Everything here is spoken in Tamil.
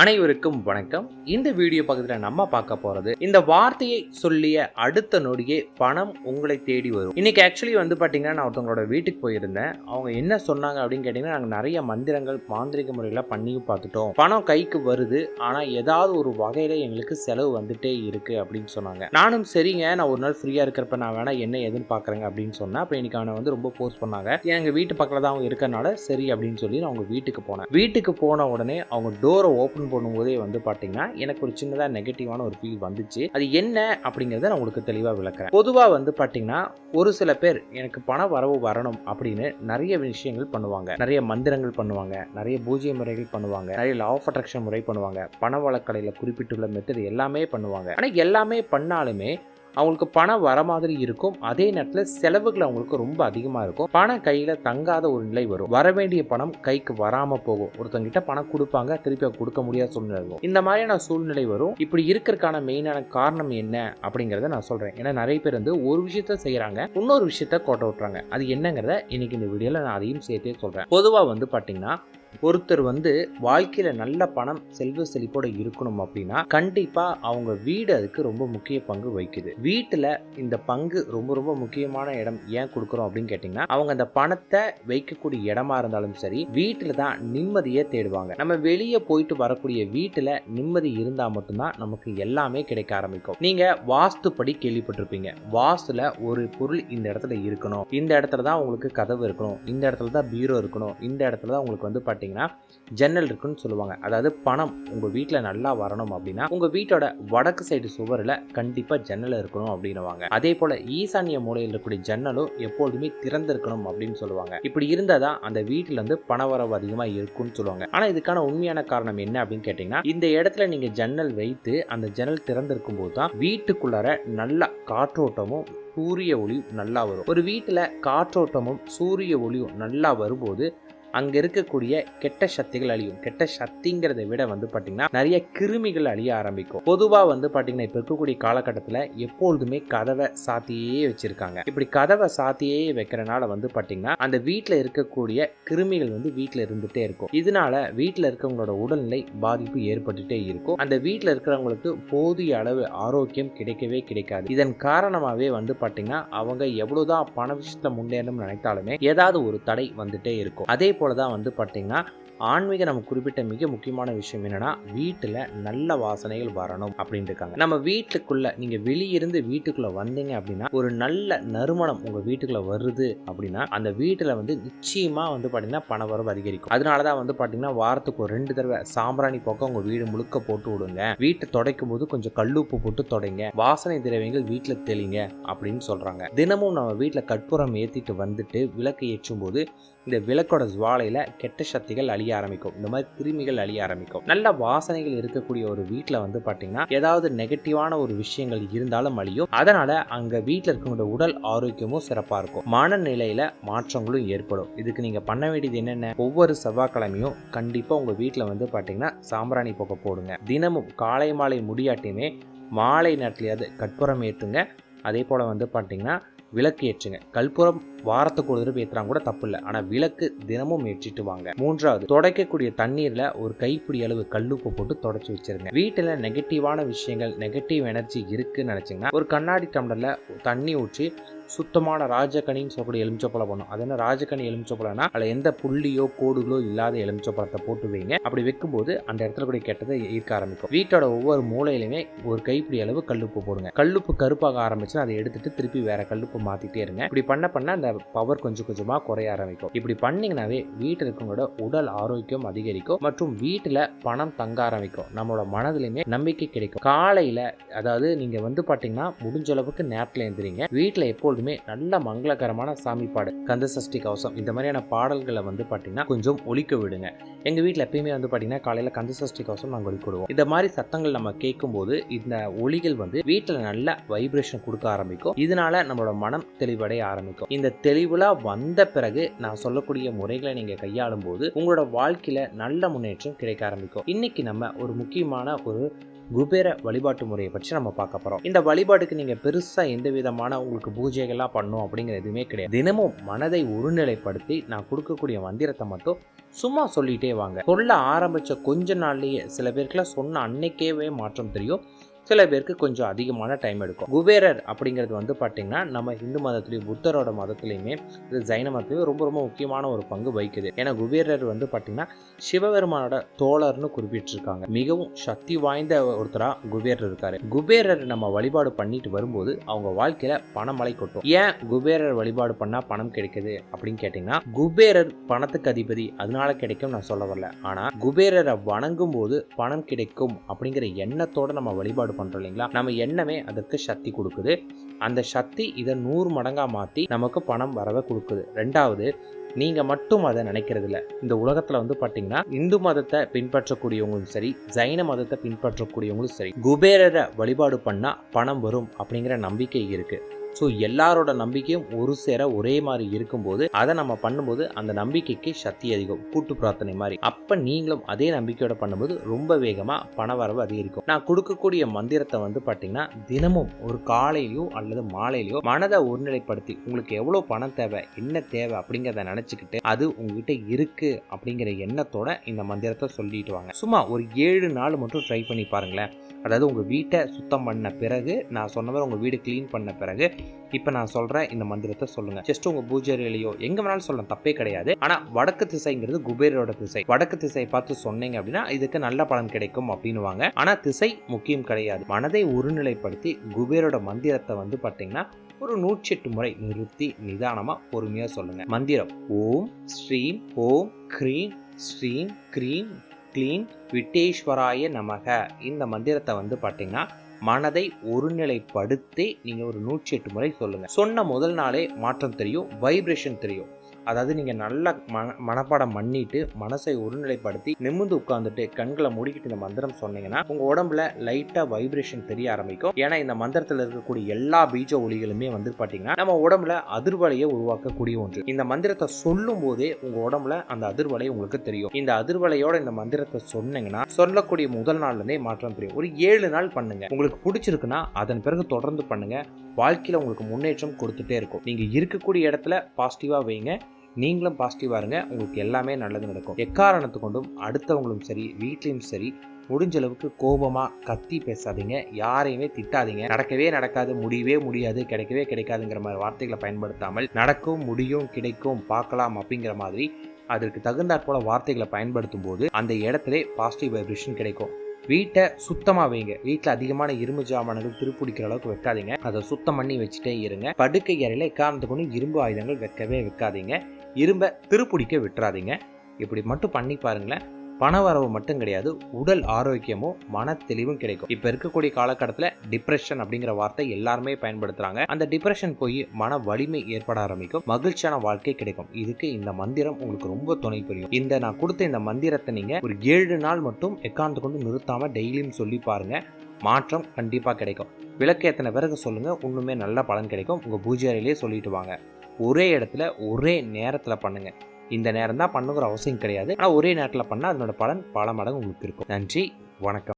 அனைவருக்கும் வணக்கம். இந்த வீடியோ பக்கத்தில் நம்ம பார்க்க போகிறது இந்த வார்த்தையை சொல்லிய அடுத்த நொடியே பணம் உங்களை தேடி வரும். இன்னைக்கு ஆக்சுவலி வந்து பார்த்தீங்கன்னா நான் ஒருத்தவங்களோட வீட்டுக்கு போயிருந்தேன். அவங்க என்ன சொன்னாங்க அப்படின்னு கேட்டிங்கன்னா நாங்கள் நிறைய மந்திரங்கள் மாந்திரிக முறையில் பண்ணியும் பார்த்துட்டோம். பணம் கைக்கு வருது ஆனால் ஏதாவது ஒரு வகையில் எங்களுக்கு செலவு வந்துட்டே இருக்கு அப்படின்னு சொன்னாங்க. நானும் சரிங்க நான் ஒரு நாள் ஃப்ரீயாக இருக்கிறப்ப நான் வேணா என்ன எதுன்னு பார்க்குறேங்க அப்படின்னு சொன்னேன். அப்போ இன்னைக்கு அவனை வந்து ரொம்ப போஸ்ட் பண்ணாங்க. எங்கள் வீட்டு பக்கத்தில் தான் அவங்க இருக்கிறனால சரி அப்படின்னு சொல்லி நான் அவங்க வீட்டுக்கு போனேன். வீட்டுக்கு போன உடனே அவங்க டோரை ஓப்பன் பண்ணும்போதே வந்து பார்த்தீங்கன்னா எனக்கு ஒரு சின்னதாக நெகட்டிவான ஒரு ஃபீல் வந்துச்சு. அது என்ன அப்படிங்கிறத நான் உங்களுக்கு தெளிவாக விளக்குறேன். பொதுவாக வந்து பார்த்தீங்கன்னா ஒரு சில பேர் எனக்கு பண வரவு வரணும் அப்படின்னு நிறைய விஷயங்கள் பண்ணுவாங்க. நிறைய மந்திரங்கள் பண்ணுவாங்க. நிறைய பூஜ்ய முறைகள் பண்ணுவாங்க. நிறைய லா ஆஃப் அட்ராக்ஷன் முறை பண்ணுவாங்க. பண வழக்கடையில் குறிப்பிட்டுள்ள மெத்தட் எல்லாமே பண்ணுவாங்க. ஆனால் எல்லாமே பண்ணாலுமே அவங்களுக்கு பணம் வர மாதிரி இருக்கும். அதே நேரத்தில் செலவுகள் அவங்களுக்கு ரொம்ப அதிகமாக இருக்கும். பணம் கையில் தங்காத ஒரு நிலை வரும். வர வேண்டிய பணம் கைக்கு வராமல் போகும். ஒருத்தங்கிட்ட பணம் கொடுப்பாங்க திருப்பி கொடுக்க முடியாத சூழ்நிலை இருக்கும் இந்த மாதிரியான சூழ்நிலை வரும். இப்படி இருக்கிறதுக்கான மெயினான காரணம் என்ன அப்படிங்கிறத நான் சொல்கிறேன் ஏன்னா நிறைய பேர் வந்து ஒரு விஷயத்த செய்கிறாங்க இன்னொரு விஷயத்த கோட்டை விட்டுறாங்க. அது என்னங்கிறத இன்னைக்கு இந்த வீடியோவில் நான் அதையும் சேர்த்தே சொல்கிறேன் பொதுவாக வந்து பார்த்தீங்கன்னா ஒருத்தர் வந்து வாழ்க்கையில நல்ல பணம் செல்வ செழிப்போட இருக்கணும் அப்படின்னா கண்டிப்பா அவங்க வீடு அதுக்கு ரொம்ப முக்கிய பங்கு வகிக்குது. வீட்டுல இந்த பங்கு ரொம்ப ரொம்ப முக்கியமான இடம் ஏன் கொடுக்குறோம் அப்படின்னு கேட்டீங்கன்னா அவங்க அந்த பணத்தை வைக்கக்கூடிய இடமா இருந்தாலும் சரி வீட்டுல தான் நிம்மதியை தேடுவாங்க. நம்ம வெளியே போயிட்டு வரக்கூடிய வீட்டுல நிம்மதி இருந்தா மட்டும்தான் நமக்கு எல்லாமே கிடைக்க ஆரம்பிக்கும். நீங்க வாஸ்துப்படி கேள்விப்பட்டிருப்பீங்க. வாஸ்துல ஒரு பொருள் இந்த இடத்துல இருக்கணும். இந்த இடத்துல தான் உங்களுக்கு கதவு இருக்கணும். இந்த இடத்துல தான் பீரோ இருக்கணும். இந்த இடத்துல தான் உங்களுக்கு வந்து பார்த்தீங்கன்னா ஜன்னல் இருக்குன்னு சொல்லுவாங்க. அதாவது பணம் உங்கள் வீட்டில் நல்லா வரணும் அப்படின்னா உங்கள் வீட்டோட வடக்கு சைடு சுவரில் கண்டிப்பாக ஜன்னல் இருக்கணும் அப்படின்னுவாங்க. அதே போல் ஈசானிய மூலையில் இருக்கக்கூடிய ஜன்னலும் எப்பொழுதுமே திறந்திருக்கணும் அப்படின்னு சொல்லுவாங்க. இப்படி இருந்தால் தான் அந்த வீட்டில் வந்து பணவரவு அதிகமாக இருக்கும்னு சொல்லுவாங்க. ஆனால் இதுக்கான உண்மையான காரணம் என்ன அப்படின்னு கேட்டிங்கன்னா இந்த இடத்துல நீங்கள் ஜன்னல் வைத்து அந்த ஜன்னல் திறந்திருக்கும் போது தான் வீட்டுக்குள்ளார நல்ல காற்றோட்டமும் சூரிய ஒளியும் நல்லா வரும். ஒரு வீட்டில் காற்றோட்டமும் சூரிய ஒளியும் நல்லா வரும்போது அங்கே இருக்கக்கூடிய கெட்ட சக்திகள் அழியும். கெட்ட சக்திங்கிறத விட வந்து பார்த்தீங்கன்னா நிறைய கிருமிகள் அழிய ஆரம்பிக்கும். பொதுவாக வந்து பார்த்தீங்கன்னா இப்போ இருக்கக்கூடிய காலகட்டத்தில் எப்பொழுதுமே கதவை சாத்தியே வச்சிருக்காங்க. இப்படி கதவை சாத்தியே வைக்கிறனால வந்து பார்த்தீங்கன்னா அந்த வீட்டில் இருக்கக்கூடிய கிருமிகள் வந்து வீட்டில் இருந்துகிட்டே இருக்கும். இதனால வீட்டில் இருக்கவங்களோட உடல்நிலை பாதிப்பு ஏற்பட்டுட்டே இருக்கும். அந்த வீட்டில் இருக்கிறவங்களுக்கு போதிய அளவு ஆரோக்கியம் கிடைக்கவே கிடைக்காது. இதன் காரணமாகவே வந்து பார்த்தீங்கன்னா அவங்க எவ்வளோதான் பண விஷயத்தில் முன்னேறணும்னு நினைத்தாலுமே ஏதாவது ஒரு தடை வந்துட்டே இருக்கும். அதே போல தான் வந்து பார்த்தீங்கன்னா ஆன்மீக நம்ம குறிப்பிட்ட மிக முக்கியமான விஷயம் என்னென்னா வீட்டில் நல்ல வாசனைகள் வரணும் அப்படின்னு இருக்காங்க. நம்ம வீட்டுக்குள்ளே நீங்கள் வெளியிருந்து வீட்டுக்குள்ளே வந்தீங்க அப்படின்னா ஒரு நல்ல நறுமணம் உங்கள் வீட்டுக்குள்ளே வருது அப்படின்னா அந்த வீட்டில் வந்து நிச்சயமாக வந்து பார்த்தீங்கன்னா பணவரவு அதிகரிக்கும். அதனால தான் வந்து பார்த்திங்கன்னா வாரத்துக்கு ஒரு ரெண்டு தடவை சாம்பிராணி போக்க உங்கள் வீடு முழுக்க போட்டு விடுங்க. வீட்டை துடைக்கும் போது கொஞ்சம் கல்லுப்பு போட்டு தொடைங்க. வாசனை திரவியங்கள் வீட்டில் தெளிங்க அப்படின்னு சொல்கிறாங்க தினமும் நம்ம வீட்டில் கற்பூரம் ஏற்றிட்டு வந்துட்டு விளக்கு ஏற்றும் போது இந்த விளக்கோட ஜுவாலையில் கெட்ட சக்திகள் அழிய ஆரம்பிக்கும். இந்த மாதிரி கிருமிகள் அழிய ஆரம்பிக்கும். நல்ல வாசனைகள் இருக்கக்கூடிய ஒரு வீட்டில் வந்து பார்த்தீங்கன்னா ஏதாவது நெகட்டிவான ஒரு விஷயங்கள் இருந்தாலும் அழியும். அதனால அங்கே வீட்டில் இருக்கவங்களோட உடல் ஆரோக்கியமும் சிறப்பாக இருக்கும். மனநிலையில மாற்றங்களும் ஏற்படும். இதுக்கு நீங்கள் பண்ண வேண்டியது என்னென்ன? ஒவ்வொரு செவ்வாய்க்கிழமையும் கண்டிப்பாக உங்கள் வீட்டில் வந்து பார்த்தீங்கன்னா சாம்பிராணி புகை போடுங்க. தினமும் காலை மாலை முடியாட்டியுமே மாலை நேரத்துலையாவது கற்பூரம் ஏற்றுங்க அதே போல் வந்து பார்த்தீங்கன்னா விளக்கு ஏற்றுங்க. கற்பூரம் வாரத்துக்கு ஒரு தடவை ஏற்றுறாங்க கூட தப்பு இல்லை. ஆனால் விளக்கு தினமும் ஏற்றிட்டு வாங்க. மூன்றாவது துடைக்கக்கூடிய தண்ணீரில் ஒரு கைப்பிடி அளவு கல்லுப்பு போட்டு தொடச்சி வச்சிருங்க. வீட்டில் நெகட்டிவான விஷயங்கள் நெகட்டிவ் எனர்ஜி இருக்குன்னு நினச்சிங்கன்னா ஒரு கண்ணாடி டம்ளரில் தண்ணி ஊற்றி சுத்தமான ராஜகனின்னு சொல்லக்கூடிய எலுமிச்சப்பழம் பண்ணும் அது என்ன ராஜகனி எலுமிச்சப்பழம்னா அதில் எந்த புள்ளியோ கோடுகளோ இல்லாத எலுமிச்சப்பழத்தை போட்டு வைங்க. அப்படி வைக்கும்போது அந்த இடத்துல கூட கெட்டதை ஈர்க்க ஆரம்பிக்கும். வீட்டோட ஒவ்வொரு மூலையிலுமே ஒரு கைப்பிடி அளவு கல்லுப்பு போடுங்க. கல்லுப்பு கருப்பாக ஆரம்பிச்சுன்னா அதை எடுத்துட்டு திருப்பி வேற கல்லுப்பு மாத்திட்டே இருங்க. இப்படி பண்ண பண்ண அந்த பவர் கொஞ்சம் கொஞ்சமாக குறைய ஆரம்பிக்கும். இப்படி பண்ணிங்கனாவே வீட்டில் இருக்கவங்களோட உடல் ஆரோக்கியம் அதிகரிக்கும் மற்றும் வீட்டில் பணம் தங்க ஆரம்பிக்கும். நம்மளோட மனதிலையுமே நம்பிக்கை கிடைக்கும். காலையில் அதாவது நீங்கள் வந்து பார்த்தீங்கன்னா முடிஞ்ச அளவுக்கு நேரத்தில் எழுந்திரிங்க. வீட்டில் எப்பொழுதுமே நல்ல மங்களகரமான சாமி பாடு கந்த சஷ்டி கவசம் இந்த மாதிரியான பாடல்களை வந்து பார்த்தீங்கன்னா கொஞ்சம் ஒழிக்க விடுங்க. எங்கள் வீட்டில் எப்பயுமே வந்து பார்த்தீங்கன்னா காலையில் கந்த சஷ்டி கவசம் நாங்கள் ஒழிக்கிடுவோம் இந்த மாதிரி சத்தங்கள் நம்ம கேட்கும்போது இந்த ஒளிகள் வந்து வீட்டில் நல்ல வைப்ரேஷன் கொடுக்க ஆரம்பிக்கும். இதனால நம்மளோட மனம் தெளிவடைய ஆரம்பிக்கும். இந்த தெளிவுல வந்த பிறகு நான் சொல்லக்கூடிய முறைகளை நீங்க கையாளும் போது உங்களோட வாழ்க்கையில நல்ல முன்னேற்றம் கிடைக்க ஆரம்பிக்கும். இன்னைக்கு நம்ம ஒரு முக்கியமான ஒரு குபேர வழிபாட்டு முறையை பற்றி நம்ம பார்க்க போகிறோம் இந்த வழிபாட்டுக்கு நீங்கள் பெருசாக எந்த விதமான உங்களுக்கு பூஜைகள்லாம் பண்ணும் அப்படிங்கிற எதுவுமே கிடையாது. தினமும் மனதை ஒருநிலைப்படுத்தி நான் கொடுக்கக்கூடிய மந்திரத்தை மட்டும் சும்மா சொல்லிட்டே வாங்க. சொல்ல ஆரம்பித்த கொஞ்ச நாள்லேயே சில பேருக்குலாம் சொன்ன அன்னைக்கேவே மாற்றம் தெரியும். சில பேருக்கு கொஞ்சம் அதிகமான டைம் எடுக்கும். குபேரர் அப்படிங்கிறது வந்து பார்த்தீங்கன்னா நம்ம இந்து மதத்துலேயும் புத்தரோட மதத்துலேயுமே இது ஜைன மதத்துலேயும் ரொம்ப ரொம்ப முக்கியமான ஒரு பங்கு வகிக்குது. ஏன்னா குபேரர் வந்து பார்த்தீங்கன்னா சிவபெருமானோட தோழர்னு குறிப்பிட்டிருக்காங்க. மிகவும் சக்தி வாய்ந்த ஒருத்தராக குபேரர் இருக்காரு. குபேரர் நம்ம வழிபாடு பண்ணிட்டு வரும்போது அவங்க வாழ்க்கையில் பணமழை கொட்டும். ஏன் குபேரர் வழிபாடு பண்ணால் பணம் கிடைக்குது அப்படின்னு கேட்டிங்கன்னா குபேரர் பணத்துக்கு அதிபதி அதனால கிடைக்கும் நான் சொல்ல வரல. ஆனால் குபேரரை வணங்கும் போது பணம் கிடைக்கும் அப்படிங்கிற எண்ணத்தோட நம்ம வழிபாடு பண்றோம் இல்லைங்களா? நம்ம எண்ணமே அதற்கு சக்தி கொடுக்குது. அந்த சக்தி இதை நூறு மடங்கா மாற்றி நமக்கு பணம் வரவை கொடுக்குது. ரெண்டாவது நீங்க மட்டும் அதை நினைக்கிறதில்ல. இந்த உலகத்துல வந்து பாத்தீங்கன்னா இந்து மதத்தை பின்பற்றக்கூடியவங்களும் சரி ஜைன மதத்தை பின்பற்றக்கூடியவங்களும் சரி குபேரரை வழிபாடு பண்ணா பணம் வரும் அப்படிங்கிற நம்பிக்கை இருக்கு. ஸோ எல்லாரோட நம்பிக்கையும் ஒரு சேர ஒரே மாதிரி இருக்கும்போது அதை நம்ம பண்ணும்போது அந்த நம்பிக்கைக்கு சக்தி அதிகம் கூட்டு பிரார்த்தனை மாதிரி. அப்போ நீங்களும் அதே நம்பிக்கையோட பண்ணும்போது ரொம்ப வேகமாக பண வரவு அதிகரிக்கும். நான் கொடுக்கக்கூடிய மந்திரத்தை வந்து பார்த்தீங்கன்னா தினமும் ஒரு காலையிலையோ அல்லது மாலையிலையோ மனதை ஒருநிலைப்படுத்தி உங்களுக்கு எவ்வளோ பணம் தேவை என்ன தேவை? அப்படிங்கிறத நினச்சிக்கிட்டு அது உங்ககிட்ட இருக்கு அப்படிங்கிற எண்ணத்தோட இந்த மந்திரத்தை சொல்லிட்டு வாங்க. சும்மா ஒரு ஏழு நாள் மட்டும் ட்ரை பண்ணி பாருங்களேன். அதாவது உங்கள் வீட்டை சுத்தம் பண்ண பிறகு நான் சொன்ன மாதிரி உங்கள் வீடு க்ளீன் பண்ண பிறகு இப்போ நான் சொல்கிறேன் இந்த மந்திரத்தை சொல்லுங்கள் ஜஸ்ட் உங்கள் பூஜையிலையோ எங்கே வேணாலும் சொல்லலாம் தப்பே கிடையாது. ஆனால் வடக்கு திசைங்கிறது குபேரோட திசை. வடக்கு திசையை பார்த்து சொன்னீங்க அப்படின்னா இதுக்கு நல்ல பலன் கிடைக்கும் அப்படின்னுவாங்க. ஆனால் திசை முக்கியம் கிடையாது. மனதை ஒருநிலைப்படுத்தி குபேரோட மந்திரத்தை வந்து பார்த்தீங்கன்னா ஒரு நூற்றி எட்டு முறை நிறுத்தி நிதானமாக பொறுமையாக சொல்லுங்கள் மந்திரம் ஓம் ஸ்ரீம் ஓம் க்ரீம் ஸ்ரீம் க்ரீம் க்ளீன் விட்டேஸ்வராய நமக. இந்த மந்திரத்தை வந்து பார்த்தீங்கன்னா மனதை ஒருநிலைப்படுத்தி நீங்கள் ஒரு நூற்றி எட்டு முறை சொல்லுங்கள் சொன்ன முதல் நாளே மாற்றம் தெரியும் வைப்ரேஷன் தெரியும். அதாவது நீங்கள் நல்லா மன மனப்பாடம் பண்ணிட்டு மனசை ஒருநிலைப்படுத்தி நிமிர்ந்து உட்காந்துட்டு கண்களை மூடிக்கிட்டு இந்த மந்திரம் சொன்னீங்கன்னா உங்கள் உடம்புல லைட்டாக வைப்ரேஷன் தெரிய ஆரம்பிக்கும். ஏன்னா இந்த மந்திரத்தில் இருக்கக்கூடிய எல்லா பீஜ ஒளிகளுமே வந்து பார்த்தீங்கன்னா நம்ம உடம்புல அதிர்வலையை உருவாக்கக்கூடிய ஒன்று. இந்த மந்திரத்தை சொல்லும் போதே உங்கள் உடம்புல அந்த அதிர்வலை உங்களுக்கு தெரியும். இந்த அதிர்வலையோட இந்த மந்திரத்தை சொன்னீங்கன்னா சொல்லக்கூடிய முதல் நாள்லேருந்தே மாற்றம் தெரியும். ஒரு ஏழு நாள் பண்ணுங்க. உங்களுக்கு பிடிச்சிருக்குன்னா அதன் பிறகு தொடர்ந்து பண்ணுங்க. வாழ்க்கையில் உங்களுக்கு முன்னேற்றம் கொடுத்துட்டே இருக்கும். நீங்கள் இருக்கக்கூடிய இடத்துல பாசிட்டிவாக வைங்க. நீங்களும் பாசிட்டிவாக இருங்க. உங்களுக்கு எல்லாமே நல்லது நடக்கும். எக்காரணத்து கொண்டும் அடுத்தவங்களும் சரி வீட்லேயும் சரி முடிஞ்ச அளவுக்கு கோபமாக கத்தி பேசாதீங்க. யாரையுமே திட்டாதீங்க. நடக்கவே நடக்காது. முடியவே முடியாது. கிடைக்கவே கிடைக்காதுங்கிற மாதிரி வார்த்தைகளை பயன்படுத்தாமல் நடக்கும் முடியும் கிடைக்கும் பார்க்கலாம் அப்படிங்கிற மாதிரி அதற்கு தகுந்தாற் போல வார்த்தைகளை பயன்படுத்தும் போது அந்த இடத்துல பாசிட்டிவ் வைப்ரேஷன் கிடைக்கும். வீட்டை சுத்தமாக வைங்க. வீட்டில் அதிகமான இரும்பு ஜாமான்கள் திருப்பிடிக்கிற அளவுக்கு வைக்காதீங்க. அதை சுத்தம் பண்ணி வச்சுட்டே இருங்க. படுக்கை அறையில் எக்காரணத்துக்கு கொண்டு இரும்பு ஆயுதங்கள் வைக்கவே வைக்காதீங்க. இரும்பை திருப்பிடிக்க விட்டுறாதீங்க. இப்படி மட்டும் பண்ணி பாருங்களேன். பண வரவு மட்டும் கிடையாது உடல் ஆரோக்கியமும் மன தெளிவும் கிடைக்கும். இப்போ இருக்கக்கூடிய காலகட்டத்தில் டிப்ரெஷன் அப்படிங்கிற வார்த்தை எல்லாருமே பயன்படுத்துகிறாங்க அந்த டிப்ரெஷன் போய் மன வலிமை ஏற்பட ஆரம்பிக்கும் மகிழ்ச்சியான வாழ்க்கை கிடைக்கும். இதுக்கு இந்த மந்திரம் உங்களுக்கு ரொம்ப துணை புரியும். இந்த நான் கொடுத்த இந்த மந்திரத்தை நீங்கள் ஒரு ஏழு நாள் மட்டும் எக்காந்து கொண்டு நிறுத்தாமல் டெய்லியும் சொல்லி பாருங்க. மாற்றம் கண்டிப்பாக கிடைக்கும். விளக்கு எத்தனை பிறகு சொல்லுங்கள் இன்னுமே நல்ல பலன் கிடைக்கும். உங்கள் பூஜை அறையிலேயே சொல்லிட்டு வாங்க. ஒரே இடத்துல ஒரே நேரத்தில் பண்ணுங்க. இந்த நேரம் தான் பண்ணுங்கிற அவசியம் கிடையாது. ஆனால் ஒரே நேரத்தில் பண்ணால் அதனோட பலன் பல மடங்கு உங்களுக்கு இருக்கும். நன்றி வணக்கம்.